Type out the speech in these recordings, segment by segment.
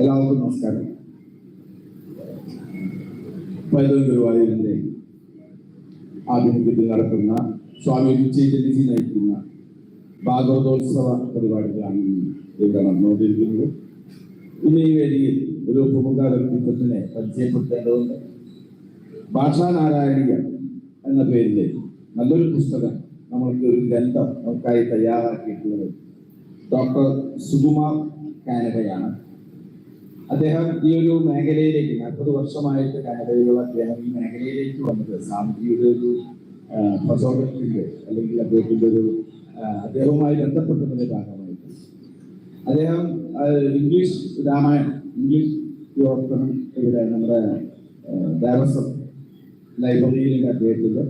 എല്ലാവർക്കും നമസ്കാരം. പൈതൃക ഗുരുവായൂരിന്റെ ആഭിമുഖ്യത്തിൽ നടക്കുന്ന സ്വാമി ചൈതന്യജി നയിക്കുന്ന ഭാഗവതോത്സവ പരിപാടികളാണ് ഇവിടെ നടന്നുകൊണ്ടിരിക്കുന്നത്. ഇന്ന് ഈ വേദിയിൽ ഒരു പ്രമുഖ വ്യക്തിത്വത്തിനെ പരിചയപ്പെടുത്തേണ്ടതുണ്ട്. ഭാഷാനാരായണീയ എന്ന പേരിൽ നല്ലൊരു പുസ്തകം നമ്മൾക്ക് ഒരു ഗ്രന്ഥം നമുക്കായി തയ്യാറാക്കിയിട്ടുള്ളത് ഡോക്ടർ സുകുമാർ കാനഡയാണ്. അദ്ദേഹം ഈ ഒരു മേഖലയിലേക്ക് നാൽപ്പത് വർഷമായിട്ട് കാനഡയിലുള്ള അദ്ദേഹം ഈ മേഖലയിലേക്ക് വന്നത്. സാമൂഹികയുടെ ഒരു പ്രചോദനത്തിന്റെ അല്ലെങ്കിൽ അദ്ദേഹത്തിന്റെ ഒരു അദ്ദേഹവുമായി ബന്ധപ്പെട്ടതിന്റെ ഭാഗമായിട്ട്. അദ്ദേഹം ഇംഗ്ലീഷ് രാമായണം ഇംഗ്ലീഷ് വിവർത്തനം ഇവിടെ നമ്മുടെ ദേവസ്വം ലൈബ്രറിയിലേക്ക് അദ്ദേഹത്തിന്റെ.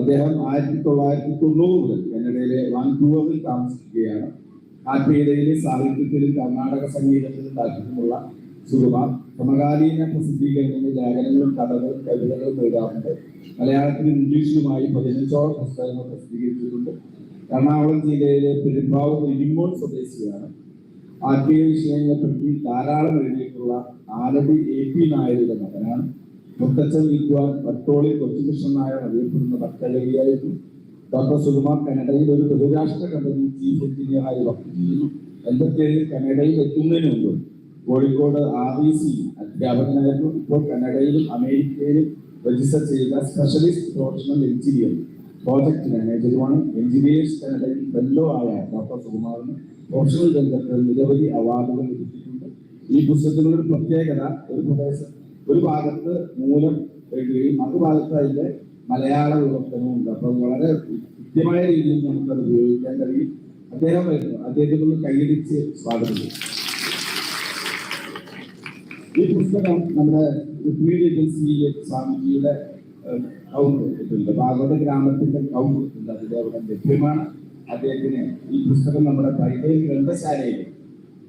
അദ്ദേഹം ആയിരത്തി തൊള്ളായിരത്തി തൊണ്ണൂറ് മുതൽ കാനഡയിലെ വാൻകൂവറിൽ താമസിക്കുകയാണ്. ആത്മീയതയിലും സാഹിത്യത്തിലും കർണാടക സംഗീതത്തിലും താല്പര്യമുള്ള സുകുമാർ സമകാലീന പ്രസിദ്ധീകരണങ്ങളിൽ ലേഖനങ്ങളും കഥകളും കവിതകളും എഴുതാറുണ്ട്. മലയാളത്തിലും ഇംഗ്ലീഷിലുമായി പതിനഞ്ചോളം പുസ്തകങ്ങൾ പ്രസിദ്ധീകരിച്ചിട്ടുണ്ട്. എറണാകുളം ജില്ലയിലെ പെരുമ്പാവൂർ ഇരിമോൺ സ്വദേശിയാണ്. ആത്മീയ വിഷയങ്ങളെപ്പറ്റി ധാരാളം എഴുതിയിട്ടുള്ള ആലടി എ പി നായരുടെ മകനാണ്. മുത്തച്ഛൻ വിദ്വാൻ പട്ടോളി കൊച്ചുകൃഷ്ണൻ നായർ അറിയപ്പെടുന്ന ഭക്തകവിയായിരുന്നു ഡോക്ടർ സുകുമാർ കനഡയിൽ ഒരു ബഹുരാഷ്ട്ര കമ്പനി ചീഫ് എഞ്ചിനീയറായി വർക്ക് ചെയ്യുന്നു. എൺപത്തിയേഴിൽ കനഡയിൽ എത്തുന്നതിന് മുമ്പ്? കോഴിക്കോട് ആർ ഇ സി അധ്യാപകനായിരുന്നു. ഇപ്പോൾ കനഡയിലും അമേരിക്കയിലും രജിസ്റ്റർ ചെയ്ത സ്പെഷ്യലിസ്റ്റ് പ്രൊഫഷണൽ എഞ്ചിനീയർ പ്രോജക്ട് മാനേജറുമാണ് എഞ്ചിനീയേഴ്സ് കനഡയിൽ ഫെല്ലോ ആയ ഡോക്ടർ സുകുമാറിന് പ്രൊഫഷണൽ രംഗത്ത് നിരവധി അവാർഡുകൾ ലഭിച്ചിട്ടുണ്ട്. ഈ പുസ്തകത്തിനുള്ള പ്രത്യേകത ഒരു പ്രദേശം ഒരു ഭാഗത്ത് മൂലം എഴുതുകയും മറുഭാഗത്ത് അതിന്റെ മലയാള വിവർത്തനമുണ്ട് അപ്പം വളരെ കൃത്യമായ രീതിയിൽ നമുക്കത് ഉപയോഗിക്കാൻ കഴിയും. അദ്ദേഹം വരുന്നു. അദ്ദേഹത്തെ ഒന്ന് കൈയടിച്ച് സ്വാഗതം. ഈ പുസ്തകം നമ്മുടെ ഫീൽഡ് ഏജൻസിയിലെ സ്വാമിജിയുടെ കൗണ്ട് ഭാഗവത ഗ്രാമത്തിന്റെ കൗണ്ട് അതിൽ അവിടെ ലഭ്യമാണ് അദ്ദേഹത്തിന്. ഈ പുസ്തകം നമ്മുടെ പൈതൽ ഗ്രന്ഥശാലയിൽ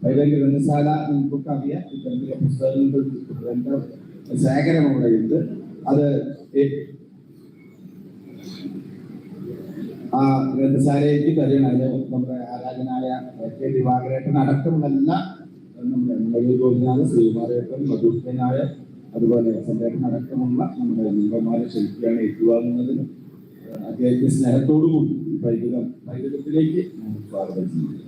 പൈതൽ ഗ്രന്ഥശാല നിങ്ങൾക്കൊക്കെ അറിയാം ഇത്തരത്തിലെ പുസ്തകങ്ങളുടെ ശേഖരം അവിടെയുണ്ട്. അത് ആ ഗ്രന്ഥശാലയിലേക്ക് തരണം അത് നമ്മുടെ ആരാധനായ കെ. ദിവാകരേട്ടൻ അടക്കമുള്ള നമ്മുടെ നമ്മുടെ ഗോപിനാഥ് ശ്രീകുമാരേട്ടൻ മധുസേനായ അതുപോലെ സന്ദേഹം അടക്കമുള്ള നമ്മുടെ ജീവന്മാരെ ക്ഷണിക്കുകയാണ് ഏറ്റുവാങ്ങുന്നതിന് അദ്ദേഹത്തെ സ്നേഹത്തോടു കൂടി പൈതൃകത്തിലേക്ക് ഞാൻ സ്വാഗതം ചെയ്യുന്നു.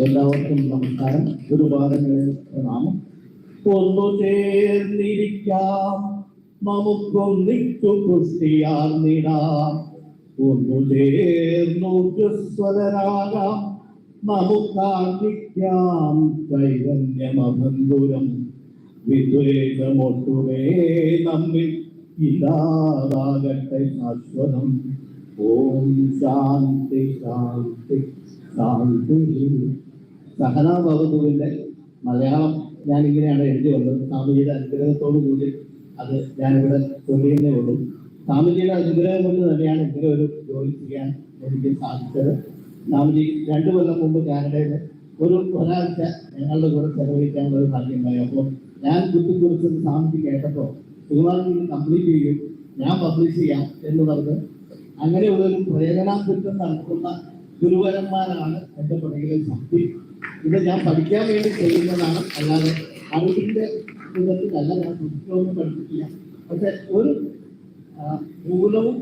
എല്ലാവർക്കും നമസ്കാരം. ഗുരുപാദങ്ങളിൽ നാമം. ഒന്നു ചേർന്നിരിക്കാം. നമുക്കൊന്നിച്ചു പുഷ്ടിയാർന്നിടാം ഒന്നു ചേർന്നൂർജസ്വരരാകാം നമുക്കാർജിക്കാം ചൈതന്യമഭംഗുരം വിദ്വേഷമൊട്ടുമേ നമ്മിൽ ഇല്ലാതാകട്ടെ ശാശ്വതം. ഓം ശാന്തി ശാന്തി ശാന്തി. സഹനാഭവതുവിന്റെ മലയാളം ഞാൻ ഇങ്ങനെയാണ് എഴുതി വന്നത്. സ്വാമിജിയുടെ അനുഗ്രഹത്തോടു കൂടി അത് ഞാനിവിടെ ചൊല്ലിയതേ ഉള്ളൂ. സ്വാമിജിയുടെ അനുഗ്രഹം കൊണ്ട് തന്നെയാണ് ഇങ്ങനെ ഒരു ജോലി ചെയ്യാൻ എനിക്ക് സാധിച്ചത്. സ്വാമിജി രണ്ടു കൊല്ലം മുമ്പ് കാനഡയിൽ ഒരു ഒരാഴ്ച ഞങ്ങളുടെ കൂടെ ചെലവഴിക്കാനുള്ള ഒരു ഭാഗ്യമായി. അപ്പോൾ ഞാൻ കുത്തിക്കുറിച്ച് സ്വാമിജി കേട്ടപ്പോൾ സുകുമാരൻ കംപ്ലീറ്റ് ചെയ്യും. ഞാൻ പബ്ലിഷ് ചെയ്യാം എന്ന് പറഞ്ഞ് അങ്ങനെയുള്ള ഒരു പ്രേരണാകുറ്റം നടത്തുന്ന ഗുരുവരന്മാരാണ് എന്റെ പണികളിൽ ശക്തി. ഇത് ഞാൻ പഠിക്കാൻ വേണ്ടി ചെയ്യുന്നതാണ്. അല്ലാതെ അറിവിന്റെ വിധത്തിലല്ല ഞാൻ പുസ്തകമൊന്നും പഠിപ്പിക്കില്ല. പക്ഷെ ഒരു മൂലവും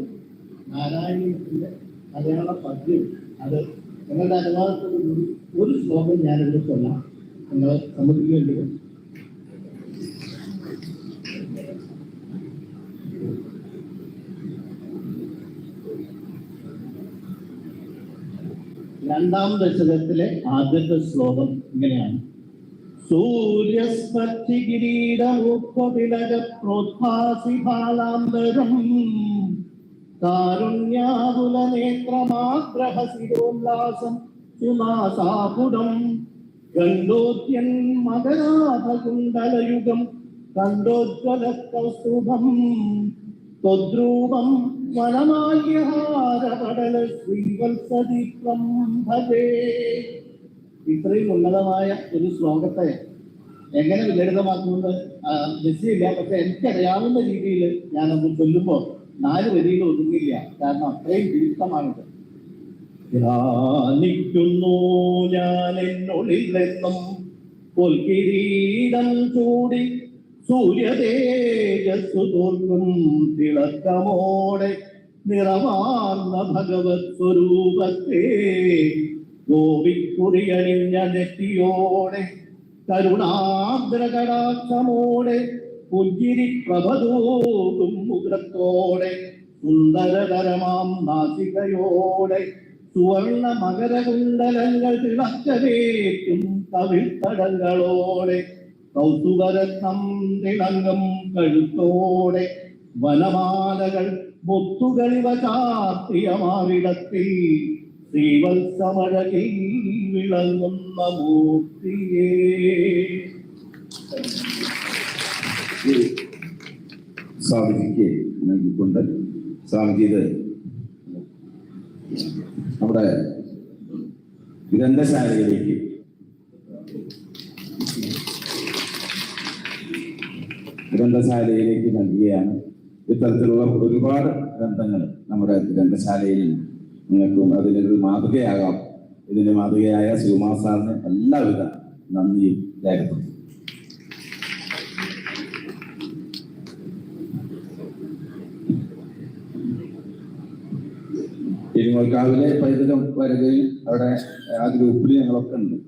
നാരായണീയത്തിന്റെ മലയാള പദ്യം അത് നിങ്ങളുടെ അനുവാദത്തോടു ഒരു ശ്ലോകം ഞാനിവിടെ ചൊല്ലാം നിങ്ങൾ സമ്മതിക്കേണ്ടി വരും രണ്ടാം ദശകത്തിലെ ആദ്യത്തെ ശ്ലോകം ഇങ്ങനെയാണ്. സൂര്യസ്പർശി കിരീടമുപ്പതിലക പ്രോത്ഭാസിഫാലാംബരം കാരുണ്യാകുല നേത്രമാഗ്രഹസിരോല്ലാസം സുനാസാപുടം ഗണ്ഡോദ്യൻ മകനാഥകുണ്ടലയുഗം കണ്ടോജ്വല കൗസ്തുഭം ത്വദ്രൂപം വനമാല്യഹാരപടല ശ്രീവത്സദീപ്രം ഭജേ ഇത്രയും ഉന്നതമായ ഒരു ശ്ലോകത്തെ എങ്ങനെ ലളിതമാക്കുമെന്ന് ബസ്സിയില്ല പക്ഷെ എനിക്കറിയാവുന്ന രീതിയിൽ ഞാനത് ചൊല്ലുമ്പോൾ നാല് വരിയിൽ ഒതുങ്ങില്ല കാരണം അത്രയും ദീർഘമാണിത് ധ്യാനിക്കുന്നു ഞാൻ എന്നുള്ളിൽ നിന്നും പൊൽകിരീടം ചൂടി സൂര്യദേജസ്സു തോൽക്കും തിളക്കമോടെ നിറമാർന്ന ഭഗവത് സ്വരൂപത്തെ ഗോപിക്കുറിയണിഞ്ഞ നെറ്റിയോടെ കരുണാദ്രകടാക്ഷമോടെ പുഞ്ചിരി പ്രഭതോകും മുഖത്തോടെ സുന്ദരതരമാം നാസികയോടെ സുവർണ മകരകുണ്ടലങ്ങൾ തിളക്കവേറ്റും കവിൾത്തടങ്ങളോടെ കൗതുകരത്നം തിളങ്ങും കഴുത്തോടെ വനമാലകൾ മുത്തുകളിവ ചാർത്തിയ മാവിടത്തിൽ വിളങ്ങുന്ന സ്വാമിജിക്ക് നൽകിക്കൊണ്ട് സ്വാമിജി ഇത് നമ്മുടെ ഗ്രന്ഥശാലയിലേക്ക് ഗ്രന്ഥശാലയിലേക്ക് നൽകുകയാണ് ഇത്തരത്തിലുള്ള ഒരുപാട് ഗ്രന്ഥങ്ങൾ നമ്മുടെ ഗ്രന്ഥശാലയിൽ നിങ്ങൾക്കും അതിനൊരു മാതൃകയാകാം. ഇതിന്റെ മാതൃകയായ ശിവമാർ സാറിന് എല്ലാവിധ നന്ദിയും രേഖപ്പെടുത്തും ഇരുങ്ങോൽക്കാവിലെ പൈതൃകം വരികയും അവിടെ ആ ഗ്രൂപ്പിൽ ഞങ്ങളൊക്കെ ഉണ്ട്.